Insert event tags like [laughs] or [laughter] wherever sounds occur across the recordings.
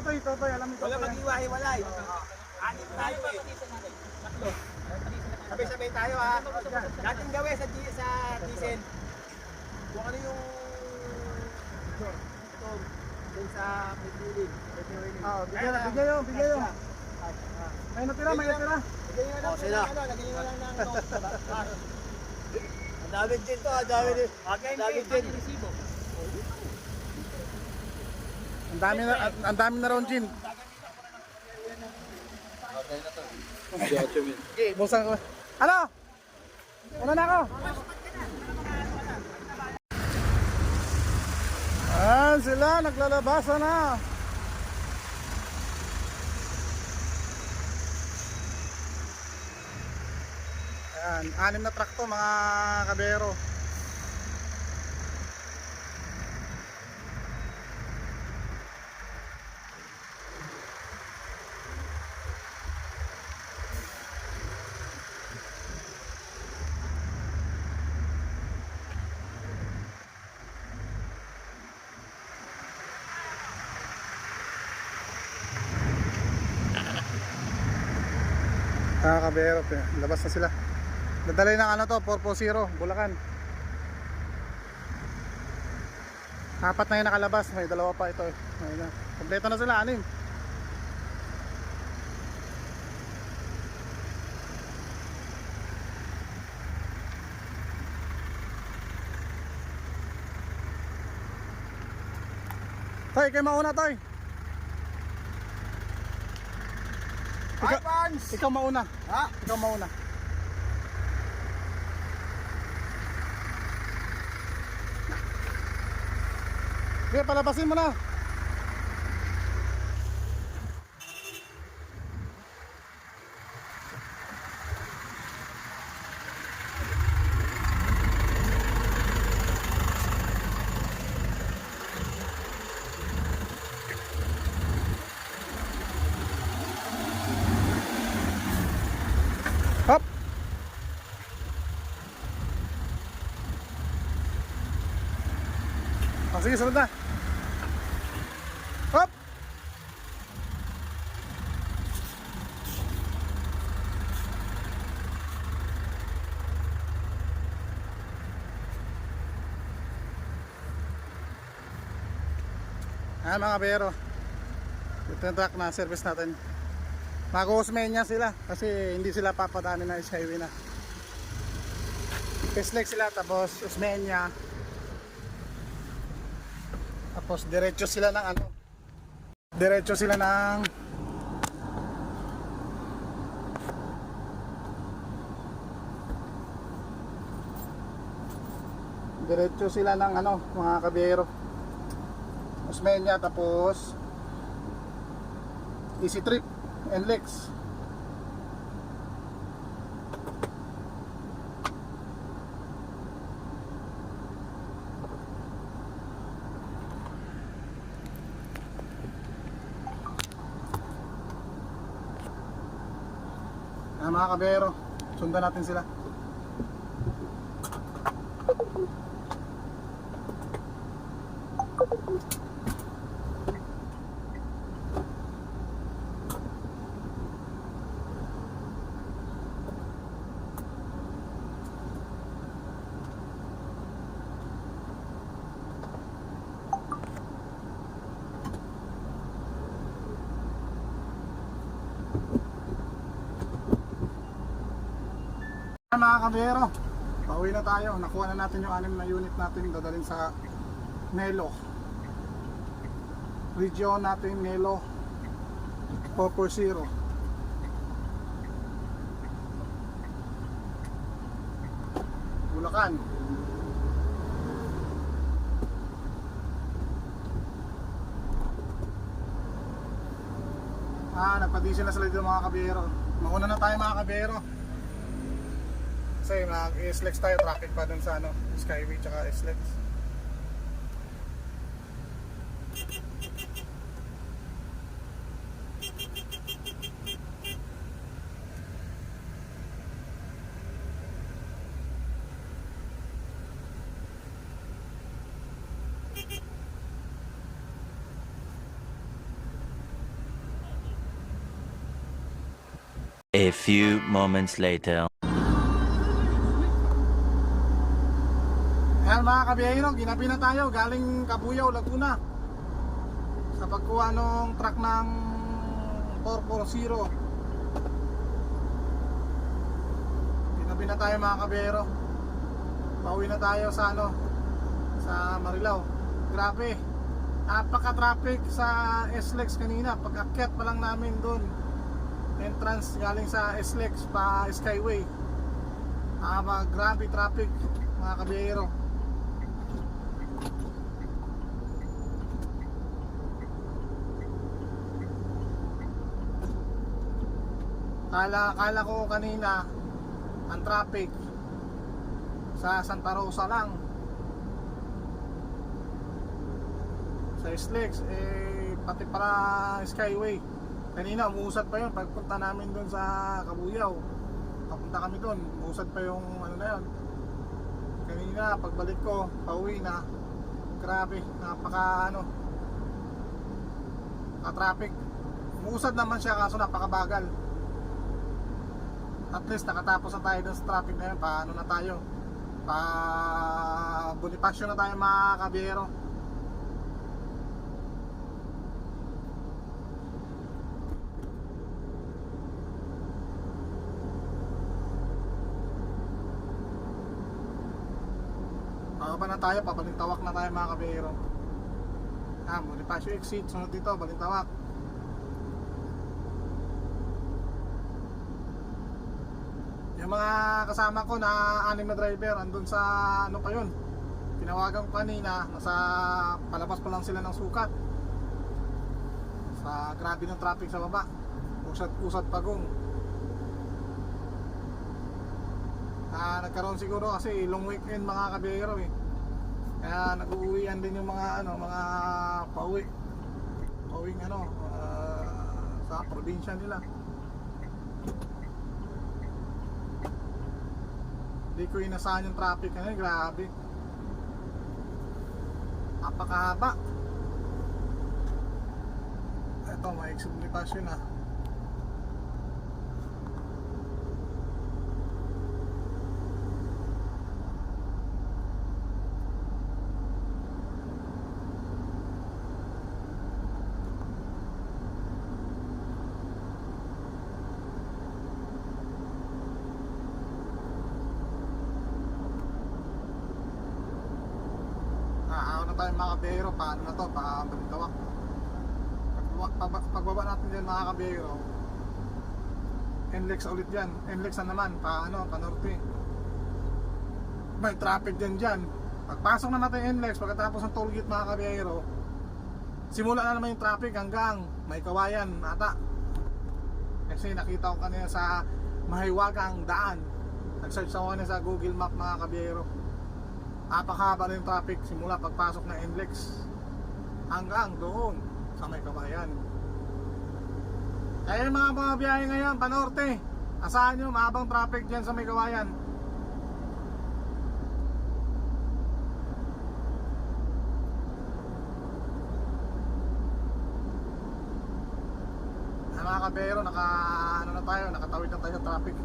Totoy, Totoy, alam ni Wala Totoy yan. mag-iwahiwalay. Anim tayo eh. Tatlo. Sabay-sabay tayo ha. Dating gawin sa sa Tizen. Kung ano yung ito, dun sa building. Ah, bigyan na, bigyan nyo, bigyan nyo. May natira, may natira. Oh, sila. ng ano, lagyan [laughs] nyo lang ng note sa back. Ang dami din to, ang dami din. Okay, dami din. Ang dami na, ang- ang dami na raw gin. Okay, busan. Ano? Una na ako. Ayan sila, naglalabasan na. Ayan, anim na truck to mga kabero. Mga kabero, pe- labas na sila. Dadalay ng ano to, 440, Bulacan. Apat na yung nakalabas, may dalawa pa ito. Ayun na. Kompleto na sila, anim. Toy, kayo mauna, Toy. Barnes! Ikaw mauna. Ha? Ikaw mauna. Sige, palabasin mo na. Oh, sige, sunod na. Hop! Ah, mga bero. Ito yung truck na service natin. Mag-Usmenya sila kasi hindi sila papadaanin na highway na. Peslek sila tapos Usmenya. Tapos diretso sila ng ano. Diretso sila ng Diretso sila ng ano, mga kabiyero. Usmenya tapos Easy Trip and Lex. Mga kabero, sundan natin sila. Mga kabero, pauwi na tayo. Nakuha na natin yung anim na unit natin dadalhin sa Nelo. Region natin Nelo 440. Bulacan. Ah, nagpa-diesel na sila dito mga kabero. Mauna na tayo mga kabero. mag-SLEX tayo, pa dun sa ano, Skyway tsaka SLEX. A few moments later. Kabiyahero, ginabi na tayo. Galing Kabuyaw, Laguna. Sa pagkuha ng truck ng 440 Ginabi na tayo mga kabiyahero Pauwi na tayo sa ano sa Marilao. Grabe. Napaka-traffic sa SLEX kanina. Pag-akyat pa lang namin doon Entrance galing sa SLEX pa Skyway. Ah, grabe traffic mga kabiyahero Kala, kala ko kanina ang traffic sa Santa Rosa lang. Sa SLEX eh pati para Skyway. Kanina umuusad pa yun. Pagpunta namin doon sa Kabuyaw papunta kami doon umuusad pa yung ano na yun. Kanina pagbalik ko pauwi na. Grabe napaka ano ka traffic umuusad naman siya kaso napakabagal at least nakatapos na tayo dun sa traffic na yun. Paano na tayo. Pa Bonifacio na tayo mga kabiyero. Pababa na tayo, pabalintawak na tayo mga kabiyero. Ah, Bonifacio exit, sunod dito, balintawak Mga kasama ko na anim na driver andun sa ano pa yun? Tinawagan ko kanina Nasa palabas pa lang sila ng sukat. Sa grabe ng traffic sa baba. Usat, usat pagong. Ah, Nagkaroon siguro kasi long weekend mga kabiyero eh. Kaya nag-uwian din yung mga ano mga pauwi. Pauwing ano ah, sa probinsya nila Hindi ko inasahan yung traffic ngayon, grabe. Napakahaba. Ito, may exoblitation na. Nakakaw na tayo mga kabiyero, paano na to, pabalintawak. Pagbaba, pag- pagbaba natin dyan mga kabiyero, NLEX ulit dyan. NLEX na naman, pa ano, pa norte. May traffic din dyan. Pagpasok na natin NLEX, pagkatapos ng toll gate mga kabiyero, simula na naman yung traffic hanggang may kawayan ata. Kasi nakita ko kanina sa mahiwagang daan. Nag-search ako kanina sa Google Map mga kabiyero napakahaba na yung traffic simula pagpasok ng NLEX hanggang doon sa may kabayan. Kaya mga mga biyahe ngayon panorte. Asahan nyo mahabang traffic dyan sa may kabayan. Ay, mga kabero naka ano na tayo nakatawid na tayo sa traffic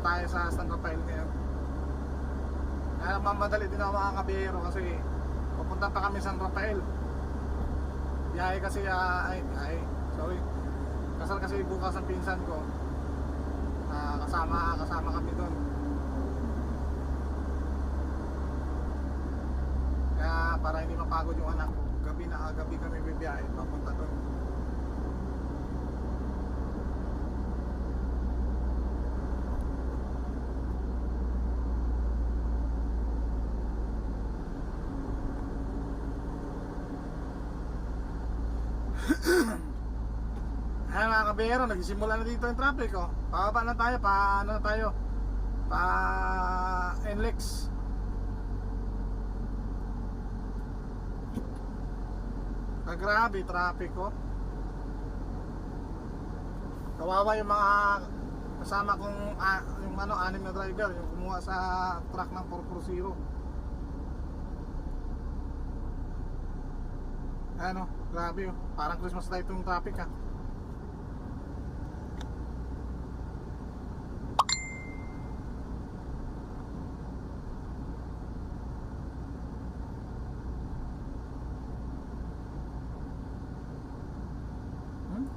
Naman tayo sa San Rafael ngayon. Kaya mamadali din ako mga kabiyero kasi pupunta pa kami San Rafael. Biyahe kasi, ah, ay, ay, sorry. Kasal kasi bukas ang pinsan ko. Ah, kasama, kasama kami doon. Kaya para hindi mapagod yung anak ko, gabi na gabi kami bibiyahe, papunta doon. Kabero, nagsimula na dito yung traffic oh. Pababa na tayo, pa ano na tayo? Pa NLEX. Ah, grabe, traffic oh. Kawawa yung mga kasama kong ah, yung ano, anim na driver, yung kumuha sa truck ng 440. Ano, grabe oh. Parang Christmas light yung traffic ah.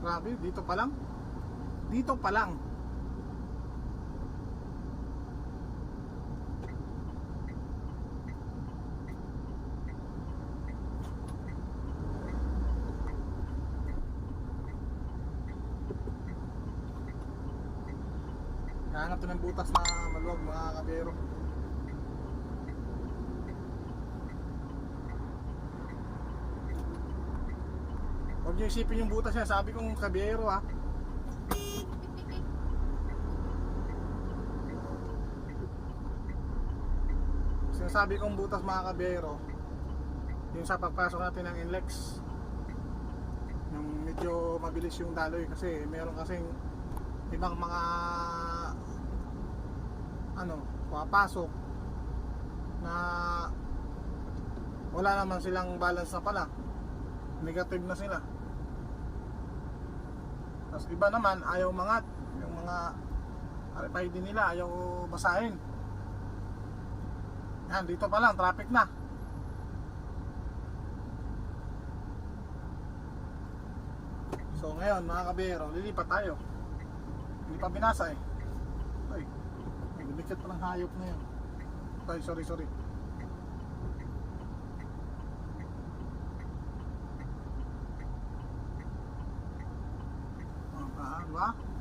Grabe, dito pa lang. Dito pa lang. Hanap ng butas na maluwag mga kabero. Niyo isipin yung butas niya. Sabi kong kabiyero ha. Sinasabi kong butas mga kabiyero. Yung sa pagpasok natin ng NLEX. Yung medyo mabilis yung daloy kasi meron kasing ibang mga ano, papasok na wala naman silang balance na pala negative na sila tapos iba naman ayaw mangat yung mga RFID nila ayaw basahin. Yan dito pa lang traffic na. So ngayon mga kabiyero lilipat tayo. Hindi pa binasa eh. Ay may lumikit pa ng hayop na yun. Ay sorry sorry Ah,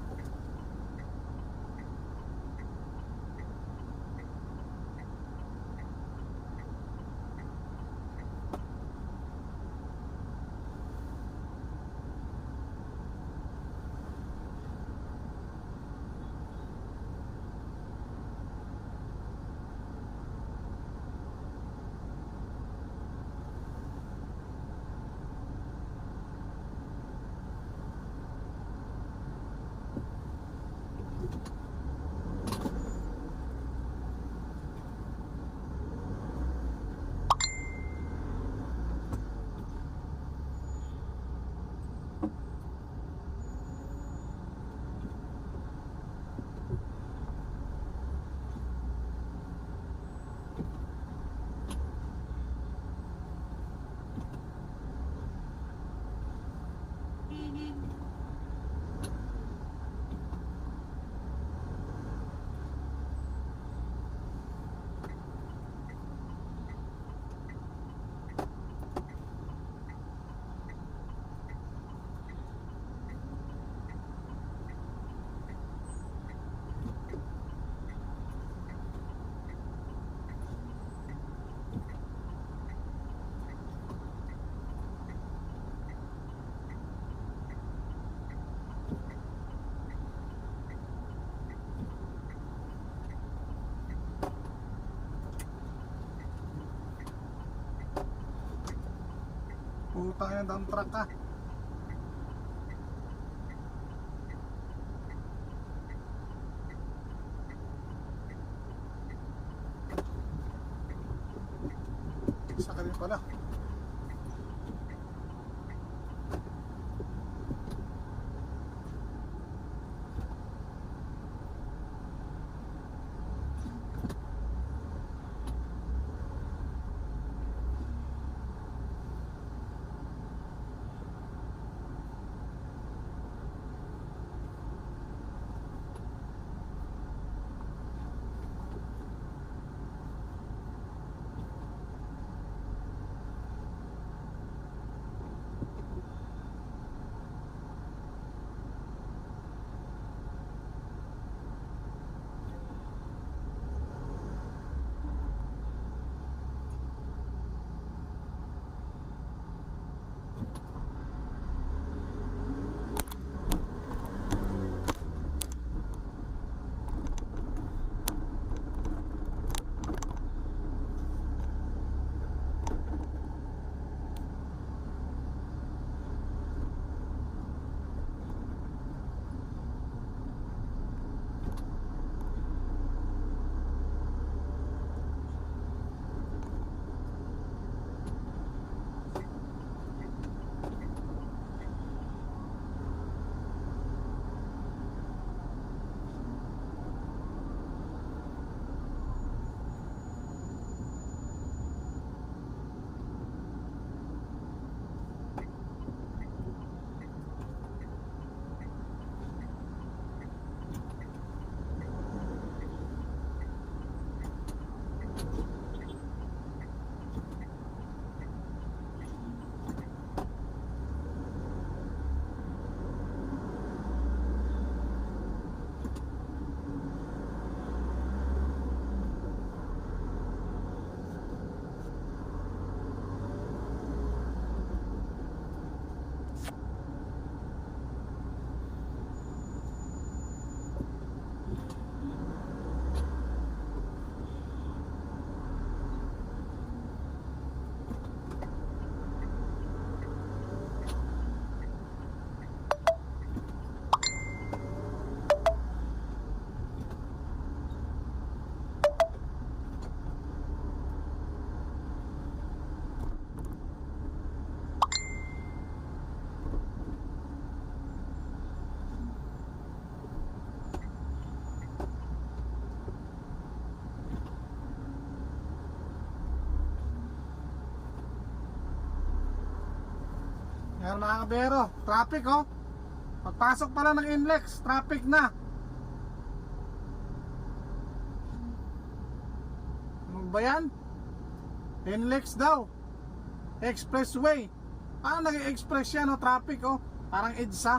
Putang ina dump truck ka. Ka rin pala. Ngayon mga kabero, traffic oh. Pagpasok pala ng NLEX, traffic na. Ano ba yan? NLEX daw. Expressway. Parang naging express yan oh, traffic oh. Parang EDSA.